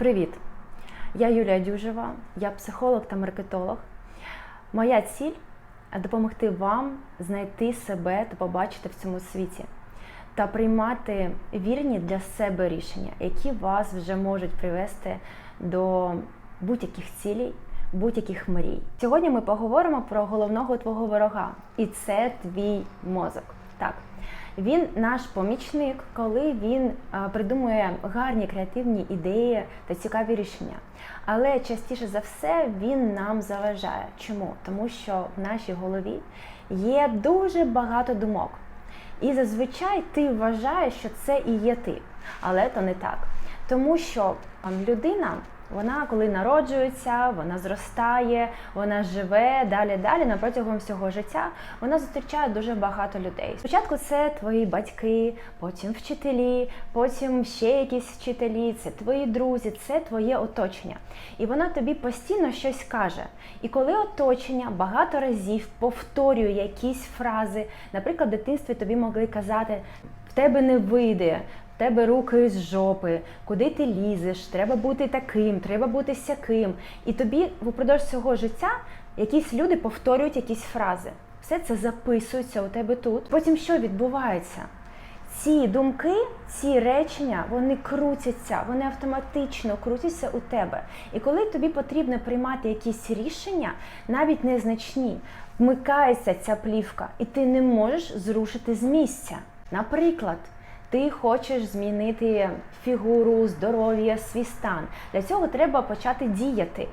Привіт! Я Юлія Дюжева, я психолог та маркетолог. Моя ціль допомогти вам знайти себе та побачити в цьому світі та приймати вірні для себе рішення, які вас вже можуть привести до будь-яких цілей, будь-яких мрій. Сьогодні ми поговоримо про головного твого ворога, і це твій мозок. Так. Він наш помічник, коли він придумує гарні креативні ідеї та цікаві рішення. Але частіше за все він нам заважає. Чому? Тому що в нашій голові є дуже багато думок. І зазвичай ти вважаєш, що це і є ти. Але то не так. Тому що людина. Вона, коли народжується, вона зростає, вона живе далі, далі на протягом всього життя. Вона зустрічає дуже багато людей. Спочатку це твої батьки, потім вчителі, потім ще якісь вчителі, це твої друзі, це твоє оточення. І вона тобі постійно щось каже. І коли оточення багато разів повторює якісь фрази, наприклад, в дитинстві тобі могли казати, в тебе не вийде тебе руки з жопи, куди ти лізеш, треба бути таким, треба бути сяким. І тобі впродовж цього життя якісь люди повторюють якісь фрази. Все це записується у тебе тут. Потім що відбувається? Ці думки, ці речення, вони крутяться, вони автоматично крутяться у тебе. І коли тобі потрібно приймати якісь рішення, навіть незначні, вмикається ця плівка, і ти не можеш зрушити з місця. Наприклад. Ти хочеш змінити фігуру, здоров'я, свій стан. Для цього треба почати діяти.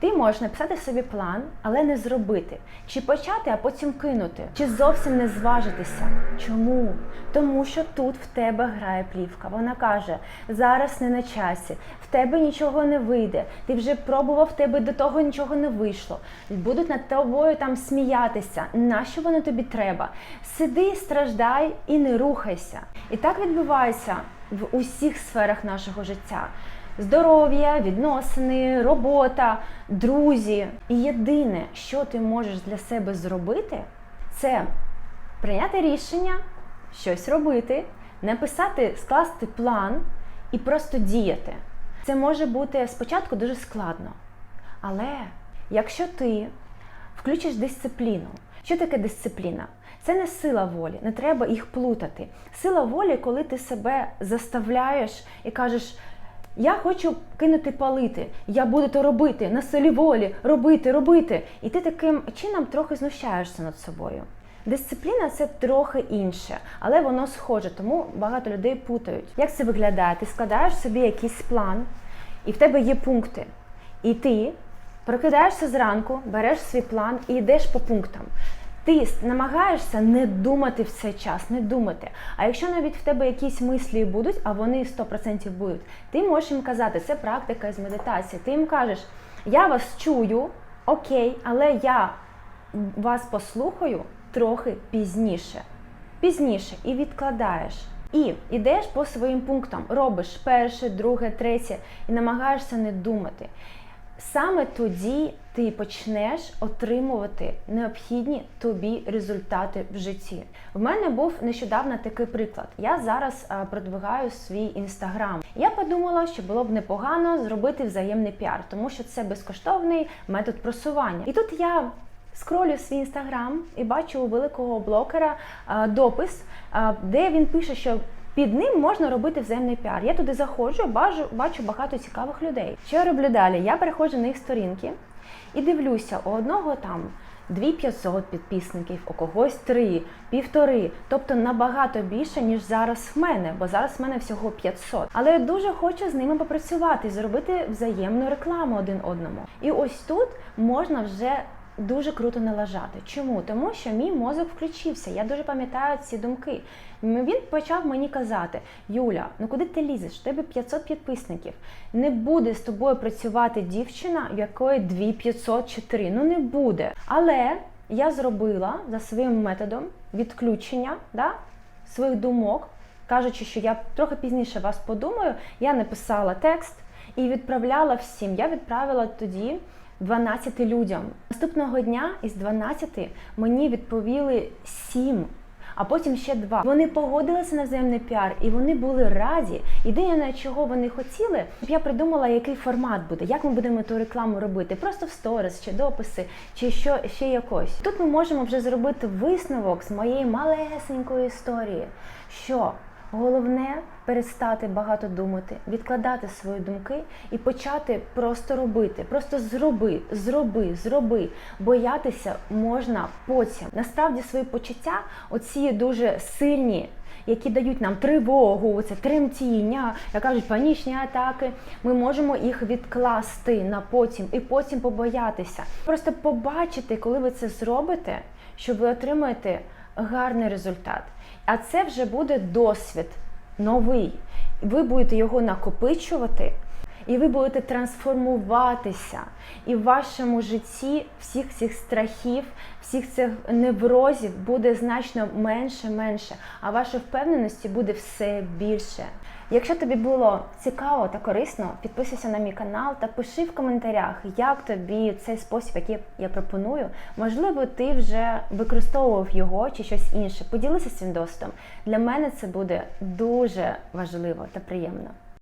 Ти можеш написати собі план, але не зробити. Чи почати, а потім кинути, чи зовсім не зважитися. Чому? Тому що тут в тебе грає плівка. Вона каже: зараз не на часі, в тебе нічого не вийде. Ти вже пробував в тебе до того нічого не вийшло. Будуть над тобою там сміятися. Нащо воно тобі треба? Сиди, страждай і не рухайся. І так відбувається в усіх сферах нашого життя здоров'я, відносини, робота, друзі. І єдине, що ти можеш для себе зробити, це прийняти рішення, щось робити, написати, скласти план і просто діяти. Це може бути спочатку дуже складно. Але якщо ти включиш дисципліну, що таке дисципліна? Це не сила волі, не треба їх плутати. Сила волі, коли ти себе заставляєш і кажеш, я хочу кинути палити, я буду то робити на силі волі, робити, робити. І ти таким чином трохи знущаєшся над собою. Дисципліна це трохи інше, але воно схоже, тому багато людей путають. Як це виглядає? Ти складаєш собі якийсь план, і в тебе є пункти. І ти прокидаєшся зранку, береш свій план і йдеш по пунктам. Ти намагаєшся не думати в цей час, не думати. А якщо навіть в тебе якісь мислі будуть, а вони 100% будуть, ти можеш їм казати, це практика з медитації. Ти їм кажеш, я вас чую, окей, але я вас послухаю трохи пізніше. Пізніше і відкладаєш. І йдеш по своїм пунктам, робиш перше, друге, третє, і намагаєшся не думати. Саме тоді ти почнеш отримувати необхідні тобі результати в житті. В мене був нещодавно такий приклад. Я зараз продвигаю свій інстаграм. Я подумала, що було б непогано зробити взаємний піар, тому що це безкоштовний метод просування. І тут я скролю свій інстаграм і бачу у великого блокера допис, де він пише, що під ним можна робити взаємний піар. Я туди заходжу, бачу, бачу багато цікавих людей. Що я роблю далі? Я переходжу на їх сторінки і дивлюся, у одного там 2500 підписників, у когось 3, півтори. Тобто набагато більше, ніж зараз в мене, бо зараз в мене всього 500. Але я дуже хочу з ними попрацювати, зробити взаємну рекламу один одному. І ось тут можна вже дуже круто налажати. Чому? Тому що мій мозок включився. Я дуже пам'ятаю ці думки. Він почав мені казати: Юля, ну куди ти лізеш? У тебе 500 підписників. Не буде з тобою працювати дівчина, в якої 2500 чи 3. Ну не буде. Але я зробила за своїм методом відключення да, своїх думок, кажучи, що я трохи пізніше вас подумаю, я написала текст і відправляла всім. Я відправила тоді. 12 людям. Наступного дня із 12 мені відповіли 7. а потім ще два. Вони погодилися на взаємний піар, і вони були раді. Єдине, чого вони хотіли, щоб я придумала, який формат буде, як ми будемо ту рекламу робити, просто в сторіс чи дописи, чи що ще якось. Тут ми можемо вже зробити висновок з моєї малесенької історії, що Головне перестати багато думати, відкладати свої думки і почати просто робити. Просто зроби, зроби, зроби. Боятися можна потім. Насправді свої почуття, оці дуже сильні, які дають нам тривогу, це тремтіння, як кажуть, панічні атаки. Ми можемо їх відкласти на потім і потім побоятися. Просто побачити, коли ви це зробите, що ви отримаєте гарний результат. А це вже буде досвід новий. Ви будете його накопичувати, і ви будете трансформуватися. І в вашому житті всіх цих страхів, всіх цих неврозів буде значно менше, менше, а вашої впевненості буде все більше. Якщо тобі було цікаво та корисно, підписуйся на мій канал та пиши в коментарях, як тобі цей спосіб, який я пропоную. Можливо, ти вже використовував його чи щось інше. Поділися цим досвідом. Для мене це буде дуже важливо та приємно.